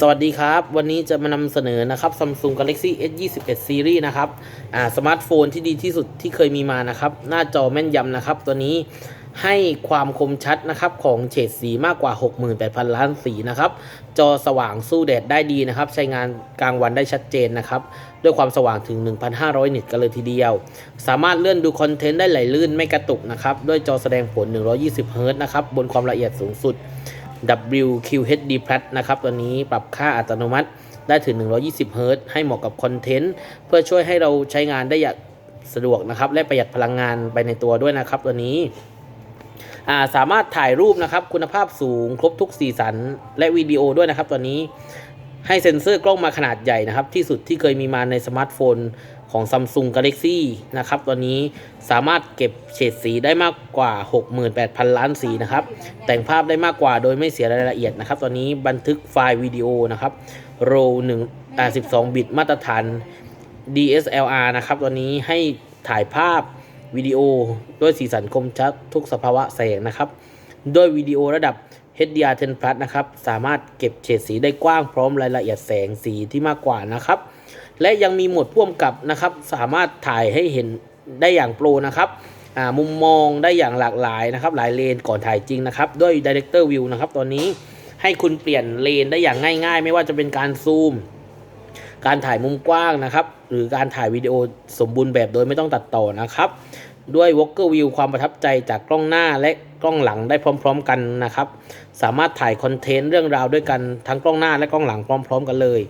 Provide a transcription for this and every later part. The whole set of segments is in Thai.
สวัสดีครับ วันนี้จะมานำเสนอนะครับ Samsung Galaxy S21 Series นะครับอ่าสมาร์ทโฟนที่ดีที่สุดที่เคยมีมานะครับ หน้าจอแม่นยำนะครับ ตัวนี้ให้ความคมชัดนะครับของเฉดสีมากกว่า 68,000 ล้านสีนะครับ จอสว่างสู้แดดได้ดีนะครับ ใช้งานกลางวันได้ชัดเจนนะครับ ด้วยความสว่างถึง 1,500 นิตกันเลยทีเดียว สามารถเลื่อนดูคอนเทนต์ได้ไหลลื่นไม่กระตุกนะครับ ด้วยจอแสดงผล 120 เฮิร์ตนะครับ บนความละเอียดสูงสุด WQHD Plus นะครับตัวนี้ปรับค่าอัตโนมัติได้ถึง 120เฮิรตให้เหมาะกับคอนเทนต์เพื่อช่วยให้เราใช้งานได้อย่างสะดวกนะครับ และประหยัดพลังงานไปในตัวด้วยนะครับตัวนี้าสามารถถ่ายรูปนะครับคุณภาพสูงครบทุกสีสัน และวิดีโอด้วยนะครับตัวนี้ ให้เซ็นเซอร์กล้องมาขนาดใหญ่นะครับ ที่สุดที่เคยมีมาในสมาร์ทโฟนของ Samsung Galaxy นะครับตัวนี้สามารถเก็บเฉดสีได้มากกว่า 68,000 ล้านสีนะครับ แต่งภาพได้มากกว่าโดยไม่เสียรายละเอียดนะครับ ตอนนี้บันทึกไฟล์วิดีโอนะครับ RAW 1อ่า12 บิตมาตรฐาน DSLR นะครับตัวนี้ให้ถ่ายภาพวิดีโอด้วยสีสันคมชัดทุกสภาวะแสงนะครับ ด้วยวิดีโอระดับ HDR10 Plus นะครับ สามารถเก็บเฉดสีได้กว้างพร้อมรายละเอียดแสงสีที่มากกว่านะครับ และยังมีโหมดพ่วงกับนะครับ สามารถถ่ายให้เห็นได้อย่างโปรนะครับมุมมองได้อย่างหลากหลายนะครับ หลายเลนก่อนถ่ายจริงนะครับ ด้วย Director View นะครับตัวนี้ให้คุณเปลี่ยนเลนได้อย่างง่าย ๆ ไม่ว่าจะเป็นการซูม การถ่ายมุมกว้างนะครับ หรือการถ่ายวิดีโอสมบูรณ์แบบโดยไม่ต้องตัดต่อนะครับ ด้วย Walker View ความประทับใจจากกล้องหน้าและกล้องหลังได้พร้อม ๆ กันนะครับ สามารถถ่ายคอนเทนต์เรื่องราวด้วยกันทั้งกล้องหน้าและกล้องหลังพร้อม ๆ กันเลย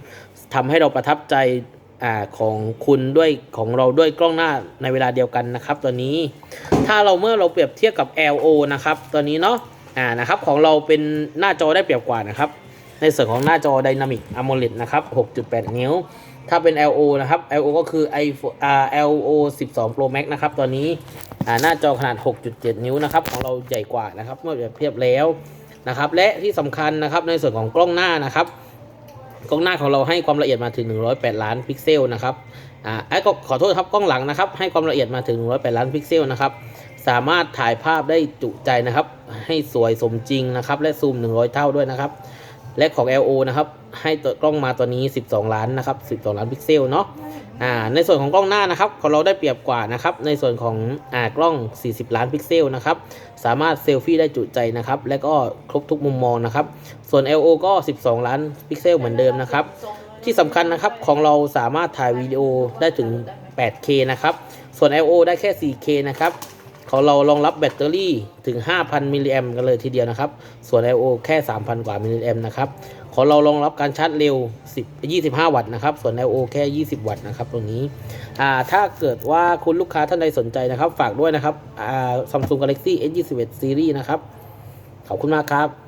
ทำให้เราประทับใจอของคุณด้วยของเราด้วยกล้องหน้าในเวลาเดียวกันนะครับตัวนี้ ถ้าเราเมื่อเราเปรียบเทียบกับ LO นะครับตัวนี้เนาะอ่านะครับของเราเป็นหน้าจอได้เปรียบกว่านะครับ ในส่วนของหน้าจอ Dynamic AMOLED นะครับ 6.8 นิ้ว ถ้าเป็น LO นะครับ LO ก็คือ iPhone อ่า LO 12 Pro Max นะครับตัวนี้อ่าหน้าจอขนาด 6.7 นิ้วนะครับ ของเราใหญ่กว่านะครับ เมื่อเปรียบเทียบแล้วนะครับ และที่สำคัญนะครับในส่วนของกล้องหน้านะครับ กล้องหน้าของเราให้ความละเอียดมาถึง 108 ล้านพิกเซลนะครับอ่าไอ้ก็ขอโทษครับกล้องหลังนะครับ ให้ความละเอียดมาถึง 108 ล้านพิกเซลนะครับสามารถถ่ายภาพได้จุใจนะครับ ให้สวยสมจริงนะครับ และซูม 100 เท่าด้วยนะครับ และของ LO นะครับให้ตัวกล้องมาตัวนี้ 12 ล้านนะครับ12 ล้านพิกเซลเนาะอ่าในส่วนของกล้องหน้านะครับของเราได้เปรียบกว่านะครับในส่วนของอ่ากล้อง 40 ล้านพิกเซลนะครับสามารถเซลฟี่ได้จุใจนะครับและก็ครบทุกมุมมองนะครับส่วน LO ก็ 12 ล้านพิกเซลเหมือนเดิมนะครับที่สำคัญนะครับของเราสามารถถ่ายวิดีโอได้ถึง 8K นะครับส่วน LO ได้แค่ 4K นะครับ ของเรารองรับแบตเตอรี่ถึง 5,000 มิลลิแอมกันเลยทีเดียวนะครับ ส่วน I.O. แค่ 3,000 กว่ามิลลิแอมนะครับ ของเรารองรับการชาร์จเร็ว10 25 วัตต์นะครับ ส่วน I.O. แค่ 20 วัตต์นะครับตรงนี้ อ่า ถ้าเกิดว่าคุณลูกค้าท่านใดสนใจนะครับ ฝากด้วยนะครับ อ่า Samsung Galaxy S21 Series นะครับ ขอบคุณมากครับ